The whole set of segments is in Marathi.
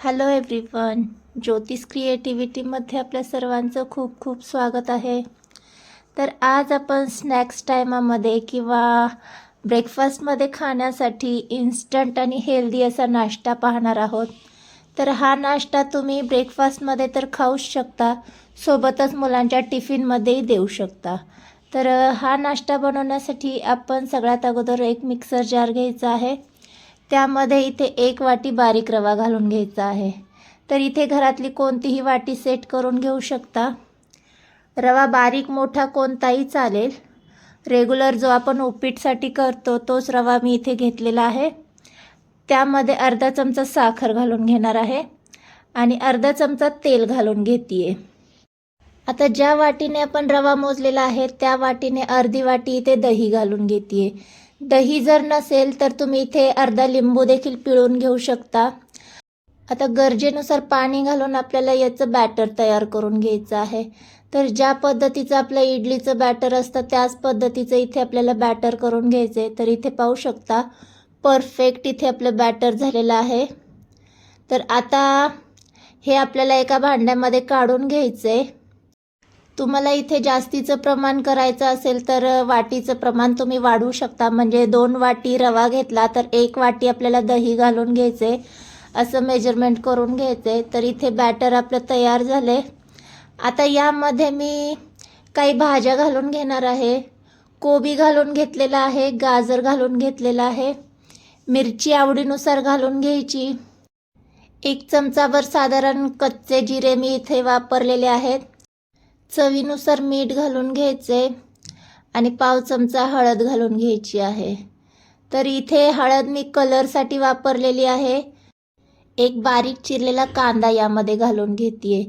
हॅलो एव्हरीवन ज्योतिष क्रिएटिव्हिटीमध्ये आपल्या सर्वांचं खूप खूप स्वागत आहे. तर आज आपण स्नॅक्स टायमामध्ये किंवा ब्रेकफास्टमध्ये खाण्यासाठी इन्स्टंट आणि हेल्दी असा नाश्ता पाहणार आहोत. तर हा नाश्ता तुम्ही ब्रेकफास्टमध्ये तर खाऊच शकता सोबतच मुलांच्या टिफिनमध्येही देऊ शकता. तर हा नाश्ता बनवण्यासाठी आपण सगळ्यात अगोदर एक मिक्सर जार घ्यायचा आहे. त्यामध्ये इथे एक वाटी बारीक रवा घालून घ्यायचा आहे. तर इथे घरातली कोणतीही वाटी सेट करून घेऊ शकता. रवा बारीक मोठा कोणताही चालेल. रेग्युलर जो आपण उपीटसाठी करतो तोच रवा मी इथे घेतलेला आहे. त्यामध्ये अर्धा चमचा साखर घालून घेणार आहे आणि अर्धा चमचा तेल घालून घेते आता ज्या वाटीने आपण रवा मोजलेला आहे त्या वाटीने अर्धी वाटी इथे दही घालून घेते दही जर नसेल तर तुम्ही इथे अर्धा लिंबू देखील पिळून घेऊ शकता. आता गरजेनुसार पाणी घालून आपल्याला याचं बॅटर तयार करून घ्यायचं आहे. तर ज्या पद्धतीचं आपलं इडलीचं बॅटर असतं त्याच पद्धतीचं इथे आपल्याला बॅटर करून घ्यायचं आहे तर इथे पाहू शकता परफेक्ट इथे आपलं बॅटर झालेलं आहे. तर आता हे आपल्याला एका भांड्यामध्ये काढून घ्यायचं आहे तुम्हाला इथे जास्तीचं प्रमाण करायचं असेल तर वाटीचं प्रमाण तुम्ही वाढवू शकता. म्हणजे दोन वाटी रवा घेतला तर एक वाटी आपल्याला दही घालून घ्यायचे असं मेजरमेंट करून घ्यायचे. तर इथे बॅटर आपलं तयार झाले. आता यामध्ये मी काही भाज्या घालून घेणार आहे. कोबी घालून घेतलेला आहे गाजर घालून घेतलेला आहे. मिरची आवडीनुसार घालून घ्यायची. एक चमचाभर साधारण कच्चे जिरे मी इथे वापरलेले आहेत. चवीनुसार मीठ घालून घ्यायचे आणि पाव चमचा हळद घालून घ्यायची आहे. तर इथे हळद मी कलरसाठी वापरलेली आहे. एक बारीक चिरलेला कांदा यामध्ये घालून घेते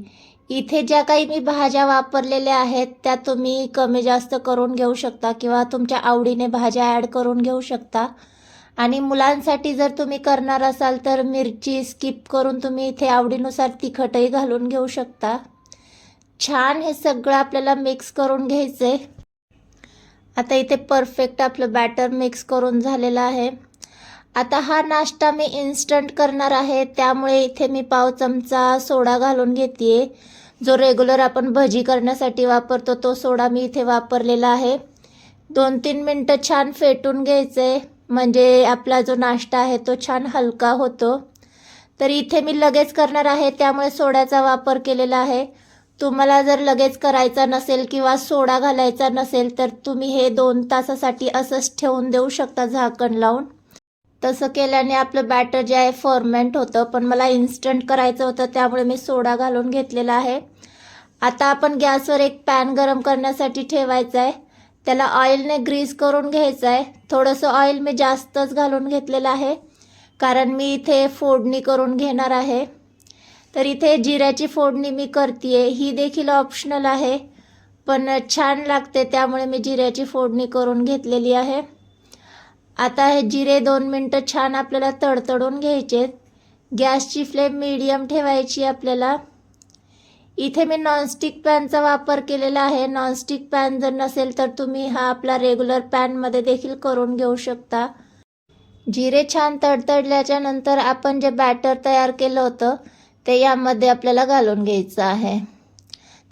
इथे ज्या काही मी भाज्या वापरलेल्या आहेत त्या तुम्ही कमी जास्त करून घेऊ शकता किंवा तुमच्या आवडीने भाज्या ॲड करून घेऊ शकता. आणि मुलांसाठी जर तुम्ही करणार असाल तर मिरची स्किप करून तुम्ही इथे आवडीनुसार तिखटही घालून घेऊ शकता. छान हे सगळं आपल्याला मिक्स करून घ्यायचं आहे आता इथे परफेक्ट आपलं बॅटर मिक्स करून झालेलं आहे. आता हा नाश्ता मी इन्स्टंट करणार आहे. त्यामुळे इथे मी पाव चमचा सोडा घालून घेते जो रेग्युलर आपण भजी करण्यासाठी वापरतो तो सोडा मी इथे वापरलेला आहे. दोन तीन मिनटं छान फेटून घ्यायचे म्हणजे आपला जो नाश्ता आहे तो छान हलका होतो. तर इथे मी लगेच करणार आहे. त्यामुळे सोड्याचा वापर केलेला आहे. तुम्हाला जर लगेच करायचा नसेल किंवा सोडा घालायचा नसेल तर तुम्ही हे दोन तासासाठी असंच ठेवून देऊ शकता झाकण लावून. तसं केल्याने आपलं बॅटर जे आहे फॉर्मेंट होतं. पण मला इन्स्टंट करायचं होतं त्यामुळे मी सोडा घालून घेतलेला आहे. आता आपण गॅसवर एक पॅन गरम करण्यासाठी ठेवायचं आहे. त्याला ऑइलने ग्रीस करून घ्यायचं आहे. थोडंसं ऑइल मी जास्तच घालून घेतलेलं आहे. कारण मी इथे फोडणी करून घेणार आहे. तर इथे जिऱ्याची फोडणी मी करते ही देखील ऑप्शनल आहे. पण छान लागते त्यामुळे मी जिऱ्याची फोडणी करून घेतलेली आहे. आता हे जिरे दोन मिनटं छान आपल्याला तडतडून घ्यायचे. गॅसची फ्लेम मीडियम ठेवायची आपल्याला. इथे मी नॉनस्टिक पॅनचा वापर केलेला आहे. नॉनस्टिक पॅन जर नसेल तर तुम्ही हा आपला रेग्युलर पॅनमध्ये देखील करून घेऊ शकता. जिरे छान तडतडल्याच्या नंतर आपण जे बॅटर तयार केलं होतं ते यामध्ये आपल्याला घालून घ्यायचं आहे.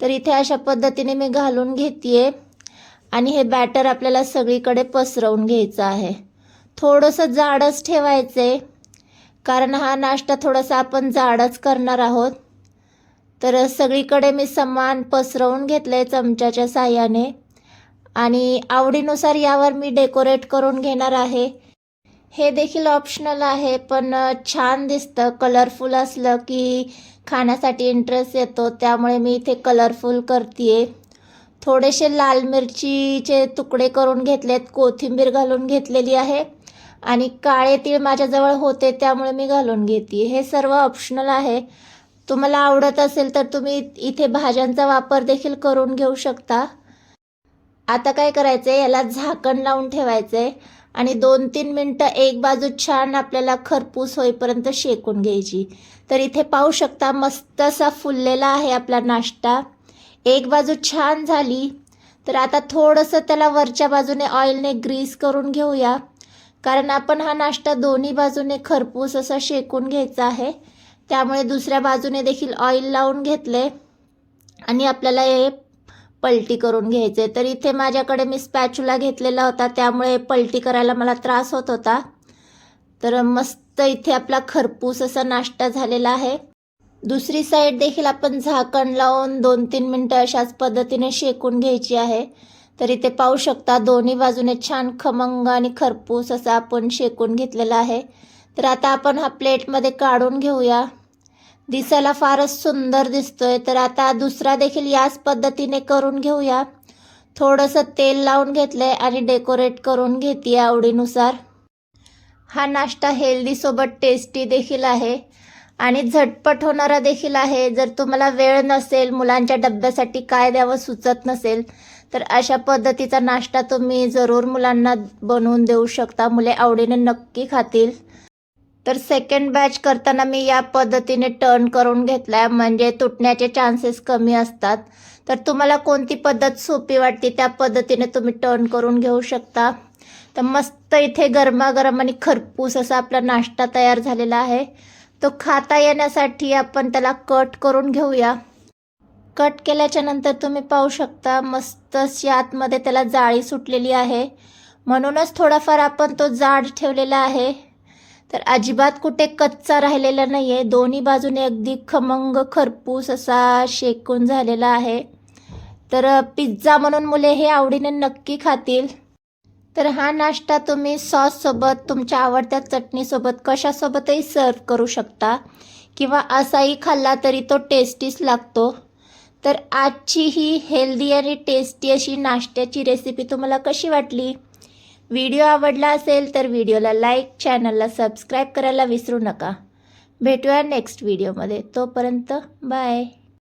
तर इथे अशा पद्धतीने मी घालून घेते आणि हे बॅटर आपल्याला सगळीकडे पसरवून घ्यायचं आहे. थोडंसं जाडच ठेवायचं आहे कारण हा नाश्ता थोडासा आपण जाडच करणार आहोत. तर सगळीकडे मी समान पसरवून घेतलं आहे चमच्याच्या साह्याने. आणि आवडीनुसार यावर मी डेकोरेट करून घेणार आहे. हे देखील ऑप्शनल आहे पण छान दिसतं. कलरफुल असलं की खाण्यासाठी इंटरेस्ट येतो. त्यामुळे मी इथे कलरफुल करते थोडेसे लाल मिरचीचे तुकडे करून घेतलेत. कोथिंबीर घालून घेतलेली आहे. आणि काळे तीळ माझ्याजवळ होते त्यामुळे मी घालून घेते हे सर्व ऑप्शनल आहे. तुम्हाला आवडत असेल तर तुम्ही इथे भाज्यांचा वापर देखील करून घेऊ शकता. आता काय करायचं आहे याला झाकण लावून ठेवायचं आहे आणि दोन तीन मिनटं एक बाजू छान आपल्याला खरपूस होईपर्यंत शेकून घ्यायची. तर इथे पाहू शकता मस्त असा फुललेला आहे आपला नाश्ता. एक बाजू छान झाली. तर आता थोडंसं त्याला वरच्या बाजूने ऑइलने ग्रीस करून घेऊया. कारण आपण हा नाश्ता दोन्ही बाजूने खरपूस असा शेकून घ्यायचा आहे. त्यामुळे दुसऱ्या बाजूने देखील ऑइल लावून घेतले. आणि आपल्याला हे पलटी करून घ्यायचे. तर इथे माझ्याकडे मी स्पॅच्युला घेतलेला होता त्यामुळे पलटी करायला मला त्रास होत होता. तर मस्त इथे आपला खरपूस असा नाश्ता झालेला आहे. दुसरी साईड देखील आपण झाकण लावून दोन तीन मिनटं अशाच पद्धतीने शेकून घ्यायची आहे. तर इथे पाहू शकता दोन्ही बाजूने छान खमंग आणि खरपूस असा आपण शेकून घेतलेला आहे. तर आता आपण हा प्लेटमध्ये काढून घेऊया. दिसायला फारच सुंदर दिसतोय. तर आता दुसरा देखील याच पद्धतीने करून घेऊया. थोडंसं तेल लावून घेतलंय आणि डेकोरेट करून घेते आवडीनुसार. हा नाश्ता हेल्दीसोबत टेस्टी देखील आहे. आणि झटपट होणारा देखील आहे. जर तुम्हाला वेळ नसेल मुलांच्या डब्यासाठी काय द्यावं सुचत नसेल तर अशा पद्धतीचा नाश्ता तुम्ही जरूर मुलांना बनवून देऊ शकता. मुले आवडीने नक्की खातील. तर सेकंड बॅच करताना मी या पद्धतीने टर्न करून घेतला म्हणजे तुटण्याचे चान्सेस कमी असतात. तर तुम्हाला कोणती पद्धत सोपी वाटते त्या पद्धतीने तुम्ही टर्न करून घेऊ शकता. तर मस्त इथे गरमागरम आणि खरपूस असा आपला नाश्ता तयार झालेला आहे. तो खाता येण्यासाठी आपण त्याला कट करून घेऊया. कट केल्याच्यानंतर तुम्ही पाहू शकता मस्त आतमध्ये त्याला जाळी सुटलेली आहे. म्हणूनच थोडाफार आपण तो जाड ठेवलेला आहे. तर अजिबात कुठे कच्चा राहिलेला नाही आहे दोन्ही बाजूने अगदी खमंग खरपूस असा शेकून झालेला आहे. तर पिझ्झा म्हणून मुले हे आवडीने नक्की खातील. तर हा नाश्ता तुम्ही सॉससोबत तुमच्या आवडत्या चटणीसोबत कशासोबतही सर्व करू शकता. किंवा असाही खाल्ला तरी तो टेस्टीच लागतो. तर आजची ही हेल्दी आणि टेस्टी अशी नाश्त्याची रेसिपी तुम्हाला कशी वाटली? व्हिडिओ आवडला असेल तर व्हिडिओला लाईक चॅनलला सबस्क्राईब करायला विसरू नका. भेटूया नेक्स्ट व्हिडिओमध्ये. तोपर्यंत बाय.